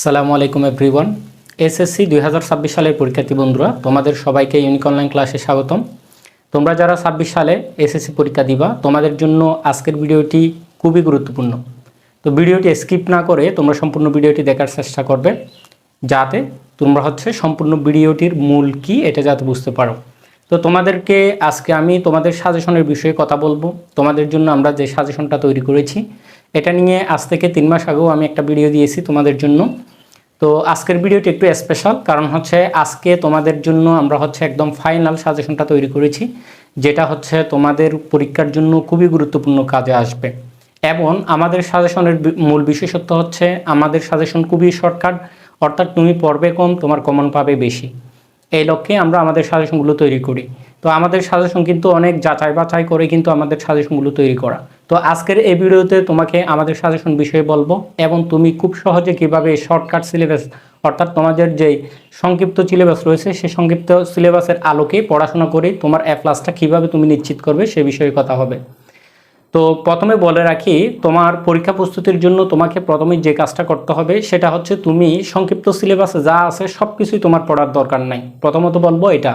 আসসালামু আলাইকুম everyone. SSC দুই হাজার ছাব্বিশ সালের পরীক্ষার্থী বন্ধুরা, তোমাদের সবাইকে ইউনিক অনলাইন ক্লাসে স্বাগতম। তোমরা যারা ছাব্বিশ সালে এসএসসি পরীক্ষা দিবা, তোমাদের জন্য আজকের ভিডিওটি খুবই গুরুত্বপূর্ণ। তো ভিডিওটি স্কিপ না করে তোমরা সম্পূর্ণ ভিডিওটি দেখার চেষ্টা করবে, যাতে তোমরা হচ্ছে সম্পূর্ণ ভিডিওটির মূল কি এটা যাতে বুঝতে পারো। তো তোমাদেরকে আজকে আমি তোমাদের সাজেশনের বিষয়ে কথা বলব। তোমাদের জন্য আমরা যে সাজেশনটা তৈরি করেছি এটা নিয়ে আজ থেকে তিন মাস আগেও আমি একটা ভিডিও দিয়েছি তোমাদের জন্য। তো আজকের ভিডিওটি একটু স্পেশাল কারণ হচ্ছে আজকে তোমাদের জন্য আমরা হচ্ছে একদম ফাইনাল সাজেশনটা তৈরি করেছি, যেটা হচ্ছে তোমাদের পরীক্ষার জন্য খুবই গুরুত্বপূর্ণ কাজে আসবে। এবং আমাদের সাজেশনের মূল বিশেষত্ব হচ্ছে আমাদের সাজেশন খুবই শর্টকাট অর্থাৎ তুমি পড়বে কম, তোমার কমন পাবে বেশি। এই লক্ষ্যে আমরা আমাদের সাজেশনগুলো তৈরি করি। তো আমাদের সাজেশন কিন্তু অনেক যাচাই বাছাই করে কিন্তু আমাদের সাজেশনগুলো তৈরি করা। তো আজকের এই ভিডিওতে তোমাকে আমাদের সাজেশন বিষয়ে বলব এবং তুমি খুব সহজে কীভাবে শর্টকাট সিলেবাস অর্থাৎ তোমাদের যে সংক্ষিপ্ত সিলেবাস রয়েছে সেই সংক্ষিপ্ত সিলেবাসের আলোকে পড়াশোনা করে তোমার এ প্লাসটা কীভাবে তুমি নিশ্চিত করবে সে বিষয়ে কথা হবে। তো প্রথমে বলে রাখি, তোমার পরীক্ষা প্রস্তুতির জন্য তোমাকে প্রথমে যে কাজটা করতে হবে সেটা হচ্ছে তুমি সংক্ষিপ্ত সিলেবাসে যা আছে সব কিছুই তোমার পড়ার দরকার নাই। প্রথমত বলব এটা।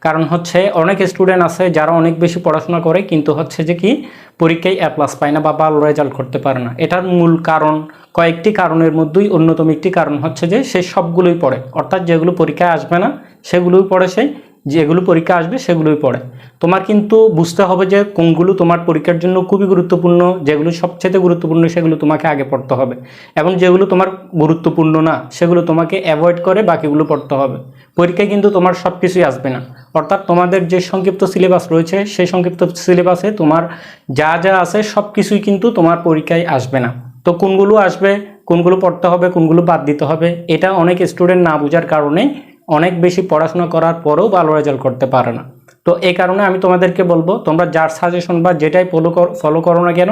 কারণ হচ্ছে অনেক স্টুডেন্ট আছে যারা অনেক বেশি পড়াশোনা করে, কিন্তু হচ্ছে যে কি পরীক্ষায় এ প্লাস পায় না বা ভালো রেজাল্ট করতে পারে না। এটার মূল কারণ, কয়েকটি কারণের মধ্যেই অন্যতম একটি কারণ হচ্ছে যে সে সবগুলোই পড়ে। অর্থাৎ যেগুলো পরীক্ষায় আসবে না, সেগুলোই পড়ে সে। যেগুলো পরীক্ষা আসবে সেগুলোই পড়ে। তোমার কিন্তু বুঝতে হবে যে কোনগুলো তোমার পরীক্ষার জন্য খুবই গুরুত্বপূর্ণ, যেগুলো সবচেয়ে গুরুত্বপূর্ণ সেগুলো তোমাকে আগে পড়তে হবে। এবং যেগুলো তোমার গুরুত্বপূর্ণ না, সেগুলো তোমাকে অ্যাভয়েড করে বাকিগুলো পড়তে হবে। পরীক্ষায় কিন্তু তোমার সব কিছুই আসবে না। অর্থাৎ তোমাদের যে সংক্ষিপ্ত সিলেবাস রয়েছে, সেই সংক্ষিপ্ত সিলেবাসে তোমার যা যা আছে সব কিছুই কিন্তু তোমার পরীক্ষায় আসবে না। তো কোনগুলো আসবে, কোনগুলো পড়তে হবে, কোনগুলো বাদ দিতে হবে, এটা অনেক স্টুডেন্ট না বোঝার কারণে অনেক বেশি পড়াশোনা করার পরেও ভালো রেজাল্ট করতে পারে না। তো এই কারণে আমি তোমাদেরকে বলব, তোমরা যার সাজেশন বা যেটাই ফলো ফলো করো না কেন,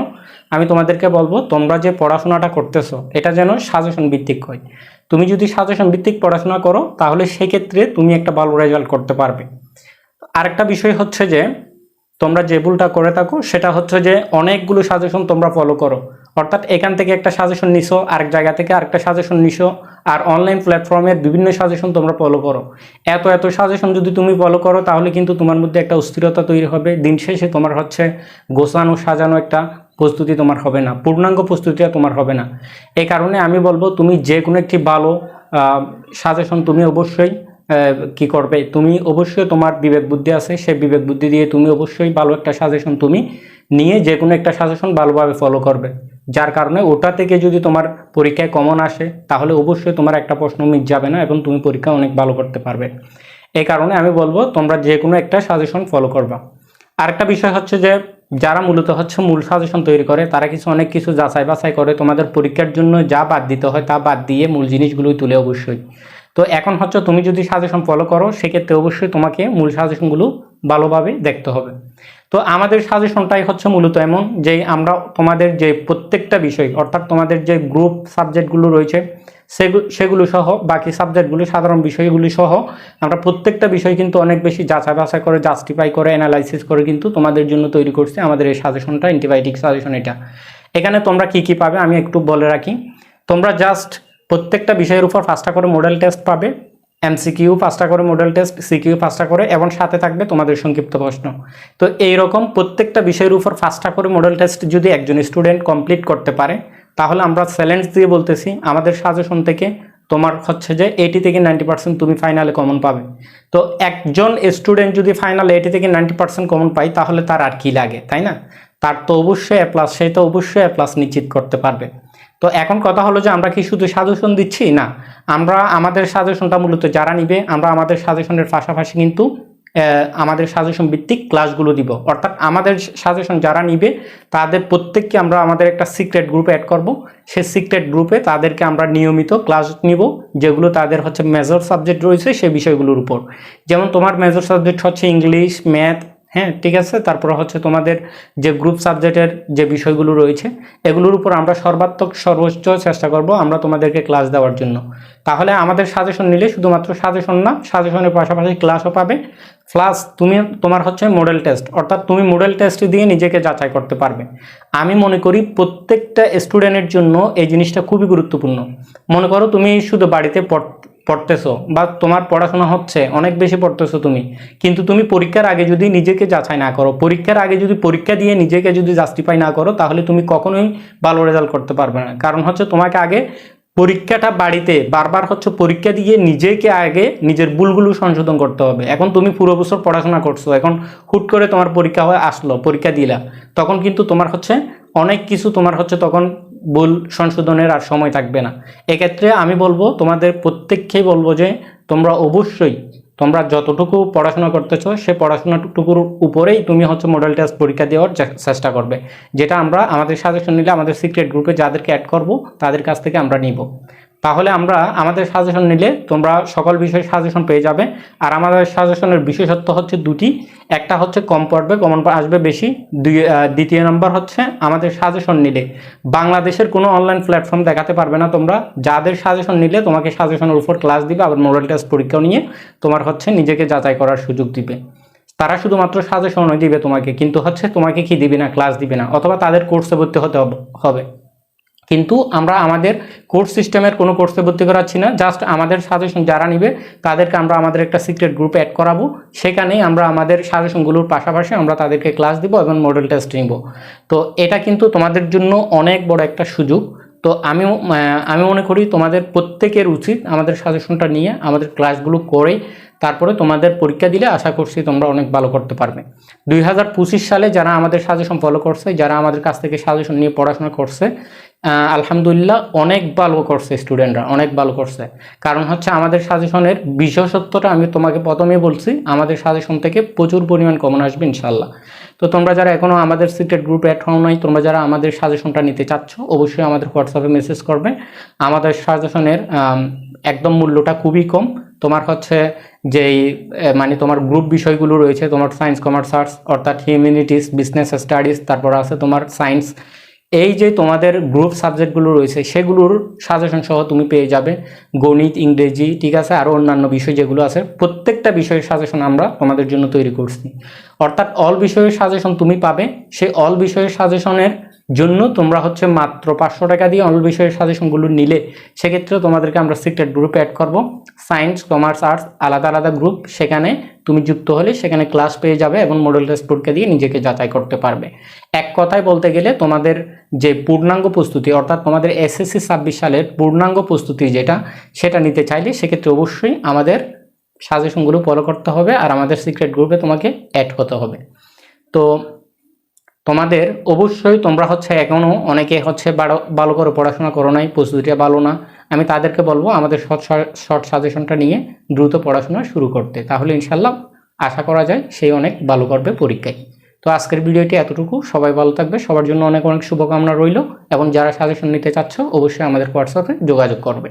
আমি তোমাদেরকে বলব, তোমরা যে পড়াশোনাটা করতেছো, এটা যেন সাজেশন ভিত্তিক হয়। তুমি যদি সাজেশন ভিত্তিক পড়াশোনা করো, তাহলে সেক্ষেত্রে তুমি একটা ভালো রেজাল্ট করতে পারবে। আরেকটা বিষয় হচ্ছে যে, তোমরা যে ভুলটা করে থাকো, সেটা হচ্ছে যে অনেকগুলো সাজেশন তোমরা ফলো করো। অর্থাৎ এখান থেকে একটা সাজেশন নিছো, আরেক জায়গা থেকে আরেকটা সাজেশন নিছো আর অনলাইন প্ল্যাটফর্মের বিভিন্ন সাজেশন তোমরা ফলো করো। এত এত সাজেশন যদি তুমি ফলো করো, তাহলে কিন্তু তোমার মধ্যে একটা অস্থিরতা তৈরি হবে। দিন শেষে তোমার হচ্ছে গোছানো, সাজানো একটা প্রস্তুতি তোমার হবে না। পূর্ণাঙ্গ প্রস্তুতিটা তোমার হবে না। এই কারণে আমি বলব, তুমি যে কোনো একটি ভালো সাজেশন তুমি অবশ্যই কি করবে? তুমি অবশ্যই তোমার বিবেক বুদ্ধি আছে। সেই বিবেক বুদ্ধি দিয়ে তুমি অবশ্যই ভালো একটা সাজেশন তুমি নিয়ে যে কোনো একটা সাজেশন ভালোভাবে ফলো করবে। যার কারণে ওটা থেকে যদি তোমার পরীক্ষায় কমন আসে, তাহলে অবশ্যই তোমার একটা প্রশ্ন মিস যাবে না এবং তুমি পরীক্ষা অনেক ভালো করতে পারবে। এই কারণে আমি বলব, তোমরা যে কোনো একটা সাজেশন ফলো করবা। আরেকটা বিষয় হচ্ছে যে, যারা মূলত হচ্ছে মূল সাজেশন তৈরি করে, তারা কিছু অনেক কিছু যাচাই বাছাই করে। তোমাদের পরীক্ষার জন্য যা বাদ দিতে হয়, তা বাদ দিয়ে মূল জিনিসগুলোই তুলে অবশ্যই। তো এখন হচ্ছে তুমি যদি সাজেশন ফলো করো, সেক্ষেত্রে অবশ্যই তোমাকে মূল সাজেশনগুলো ভালোভাবে দেখতে হবে। তো আমাদের সাজেশনটাই হচ্ছে মূলত এমন যে আমরা তোমাদের যে প্রত্যেকটা বিষয়, অর্থাৎ তোমাদের যে গ্রুপ সাবজেক্টগুলো রয়েছে সেগুলো সহ, বাকি সাবজেক্টগুলো সাধারণ বিষয়গুলি সহ, আমরা প্রত্যেকটা বিষয় কিন্তু অনেক বেশি যাচাই বাছাই করে জাস্টিফাই করে অ্যানালাইসিস করে কিন্তু তোমাদের জন্য তৈরি করছে আমাদের এই সাজেশনটা অ্যান্টিবায়োটিক সাজেশন এটা। এখানে তোমরা কি কি পাবে আমি একটু বলে রাখি। তোমরা জাস্ট প্রত্যেকটা বিষয়ের উপর পাঁচটা করে মডেল টেস্ট পাবে এমসিকিউ পাঁচটা করে মডেল টেস্ট সিকিউ পাঁচটা করে, এবং সাথে থাকবে তোমাদের সংক্ষিপ্ত প্রশ্ন। তো এই রকম প্রত্যেকটা বিষয়ের উপর পাঁচটা করে মডেল টেস্ট যদি একজন স্টুডেন্ট কমপ্লিট করতে পারে, তাহলে আমরা চ্যালেঞ্জ দিয়ে বলতেছি, আমাদের সাজেশন থেকে তোমার হচ্ছে যে এইটি থেকে নাইনটি পার্সেন্ট তুমি ফাইনালে কমন পাবে। তো একজন স্টুডেন্ট যদি ফাইনালে এইটি থেকে নাইনটি পার্সেন্ট কমন পায়, তাহলে তার আর কি লাগে, তাই না? তার তো অবশ্যই এ প্লাস সে তো অবশ্যই এ প্লাস নিশ্চিত করতে পারবে। তো এখন কথা হলো যে আমরা কি শুধু সাজেশন দিচ্ছি? না, আমরা আমাদের সাজেশনটা মূলত যারা নিবে, আমরা আমাদের সাজেশনের পাশাপাশি কিন্তু আমাদের সাজেশন ভিত্তিক ক্লাসগুলো দিব। অর্থাৎ আমাদের সাজেশন যারা নিবে, তাদের প্রত্যেককে আমরা আমাদের একটা সিক্রেট গ্রুপে অ্যাড করব। সেই সিক্রেট গ্রুপে তাদেরকে আমরা নিয়মিত ক্লাস নিব, যেগুলো তাদের হচ্ছে মেজর সাবজেক্ট রয়েছে সেই বিষয়গুলোর উপর। যেমন তোমার মেজর সাবজেক্ট হচ্ছে ইংলিশ ম্যাথ হ্যাঁ ঠিক আছে। তারপর হচ্ছে তোমাদের যে গ্রুপ সাবজেক্টের যে বিষয়গুলো রয়েছে, এগুলোর উপর আমরা সর্বাত্মক সর্বোচ্চ চেষ্টা করব আমরা তোমাদেরকে ক্লাস দেওয়ার জন্য। তাহলে আমাদের সাজেশন নিলে শুধুমাত্র সাজেশন না সাজেশনের পাশাপাশি ক্লাসও পাবে। প্লাস তুমি তোমার হচ্ছে মডেল টেস্ট অর্থাৎ তুমি মডেল টেস্ট দিয়ে নিজেকে যাচাই করতে পারবে। আমি মনে করি প্রত্যেকটা স্টুডেন্টের জন্য এই জিনিসটা খুবই গুরুত্বপূর্ণ। মনে করো তুমি শুধু বাড়িতে পড়তেছো বা তোমার পড়াশোনা হচ্ছে, অনেক বেশি পড়তেছো তুমি। কিন্তু তুমি পরীক্ষার আগে যদি নিজেকে যাচাই না করো, পরীক্ষার আগে যদি পরীক্ষা দিয়ে নিজেকে যদি জাস্টিফাই না করো, তাহলে তুমি কখনোই ভালো রেজাল্ট করতে পারবে না। কারণ হচ্ছে তোমাকে আগে পরীক্ষাটা বাড়িতে, বারবার হচ্ছে পরীক্ষা দিয়ে নিজেকে আগে নিজের ভুলগুলো সংশোধন করতে হবে। এখন তুমি পুরো বছর পড়াশোনা করছ, এখন হুট করে তোমার পরীক্ষা হয়ে, আসলো, পরীক্ষা দিলা। তখন কিন্তু তোমার হচ্ছে অনেক কিছু তোমার হচ্ছে তখন ভুল সংশোধনের আর সময় থাকবে না। এক্ষেত্রে আমি বলব, তোমাদের প্রত্যেককেই বলব যে, তোমরা অবশ্যই, তোমরা যতটুকু পড়াশোনা করতেছো, সে পড়াশোনাটুকুর উপরেই তুমি হচ্ছে মডেল টেস্ট পরীক্ষা দেওয়ার চেষ্টা করবে। যেটা আমরা আমাদের সাজেশন নিলে আমাদের সিক্রেট গ্রুপে যাদেরকে অ্যাড করব, তাদের কাছ থেকে আমরা নিব। তাহলে আমরা আমাদের সাজেশন নিলে তোমরা সকল বিষয়ে সাজেশন পেয়ে যাবে। আর আমাদের সাজেশনের বিশেষত্ব হচ্ছে দুটি। একটা হচ্ছে কম পড়বে কমন আসবে বেশি। দুই দ্বিতীয় নম্বর হচ্ছে আমাদের সাজেশন নিলে। বাংলাদেশের কোনো অনলাইন প্ল্যাটফর্ম দেখাতে পারবে না তোমরা। যাদের সাজেশন নিলে তোমাকে সাজেশনের উপর ক্লাস দিবে, আবার মডেল টেস্ট পরীক্ষাও নিয়ে তোমার হচ্ছে নিজেকে যাচাই করার সুযোগ দিবে। তারা শুধুমাত্র সাজেশনই দিবে তোমাকে, কিন্তু হচ্ছে তোমাকে কি দিবে না ক্লাস দিবে না, অথবা তাদের কোর্সে ভর্তি হতে হবে। কিন্তু আমরা আমাদের কোর্স সিস্টেমের কোনো কোর্সে ভর্তি করাচ্ছি না। জাস্ট আমাদের সাজেশন যারা নিবে, তাদেরকে আমরা আমাদের একটা সিক্রেট গ্রুপে অ্যাড করাবো। সেখানেই আমরা আমাদের সাজেশনগুলোর পাশাপাশি আমরা তাদেরকে ক্লাস দিব এবং মডেল টেস্ট নিব। তো এটা কিন্তু তোমাদের জন্য অনেক বড় একটা সুযোগ। তো আমি আমি মনে করি তোমাদের প্রত্যেকের উচিত আমাদের সাজেশনটা নিয়ে আমাদের ক্লাসগুলো করে তারপরে তোমাদের পরীক্ষা দিলে আশা করছি তোমরা অনেক ভালো করতে পারবে। দুই হাজার পঁচিশ সালে যারা আমাদের সাজেশন ফলো করছে, যারা আমাদের কাছ থেকে সাজেশন নিয়ে পড়াশোনা করছে আলহামদুলিল্লাহ অনেক ভালো করছে স্টুডেন্টরা অনেক ভালো করছে। কারণ হচ্ছে আমাদের সাজেশনের বিশেষত্বটা আমি তোমাকে প্রথমেই বলছি, আমাদের সাজেশন থেকে প্রচুর পরিমাণ কমন আসবে ইনশাল্লাহ তো তোমরা যারা এখনও আমাদের সিক্রেট গ্রুপ অ্যাড হও নাই, তোমরা যারা আমাদের সাজেশনটা নিতে চাচ্ছ, অবশ্যই আমাদের হোয়াটসঅ্যাপে মেসেজ করবে। আমাদের সাজেশনের একদম মূল্যটা খুবই কম। তোমার হচ্ছে যেই মানে তোমার গ্রুপ বিষয়গুলো রয়েছে, তোমার সায়েন্স কমার্স আর্টস অর্থাৎ হিউম্যানিটিস বিজনেস স্টাডিজ তারপর আছে তোমার সায়েন্স এই যে তোমাদের গ্রুপ সাবজেক্টগুলো রয়েছে, সেগুলোর সাজেশন সহ তুমি পেয়ে যাবে গণিত, ইংরেজি, ঠিক আছে? আরও অন্যান্য বিষয় যেগুলো আছে, প্রত্যেকটা বিষয়ের সাজেশন আমরা তোমাদের জন্য তৈরি করছি। অর্থাৎ অল বিষয়ের সাজেশন তুমি পাবে। সেই অল বিষয়ের সাজেশনের জন্য তোমরা হচ্ছে মাত্র পাঁচশো টাকা দিয়ে অল বিষয়ের সাজেশনগুলো নিলে সেক্ষেত্রে তোমাদেরকে আমরা সিক্রেট গ্রুপে অ্যাড করব। সায়েন্স কমার্স আর্টস আলাদা আলাদা গ্রুপ সেখানে তুমি যুক্ত হলে সেখানে ক্লাস পেয়ে যাবে এবং মডেল টেস্ট পরীক্ষা দিয়ে নিজেকে যাচাই করতে পারবে। এক কথায় বলতে গেলে তোমাদের যে পূর্ণাঙ্গ প্রস্তুতি, অর্থাৎ তোমাদের এসএসসি ছাব্বিশ সালের পূর্ণাঙ্গ প্রস্তুতি যেটা, সেটা নিতে চাইলে সেক্ষেত্রে অবশ্যই আমাদের সাজেশনগুলো ফলো করতে হবে আর আমাদের সিক্রেট গ্রুপে তোমাকে অ্যাড হতে হবে। তো তোমাদের অবশ্যই তোমরা হচ্ছে এখনও অনেকে হচ্ছে ভালো করে পড়াশোনা করো নাই, প্রস্তুতিটা ভালো না। আমি তাদেরকে বলব আমাদের শর্ট সাজেশনটা নিয়ে দ্রুত পড়াশোনা শুরু করতে। তাহলে ইনশাল্লাহ আশা করা যায় সেই অনেক ভালো করবে পরীক্ষায়। তো আজকের ভিডিওটি এতটুকু। সবাই ভালো থাকবে। সবার জন্য অনেক অনেক শুভকামনা রইল। এবং যারা সাজেশন নিতে চাচ্ছ, অবশ্যই আমাদের হোয়াটসঅ্যাপে যোগাযোগ করবে।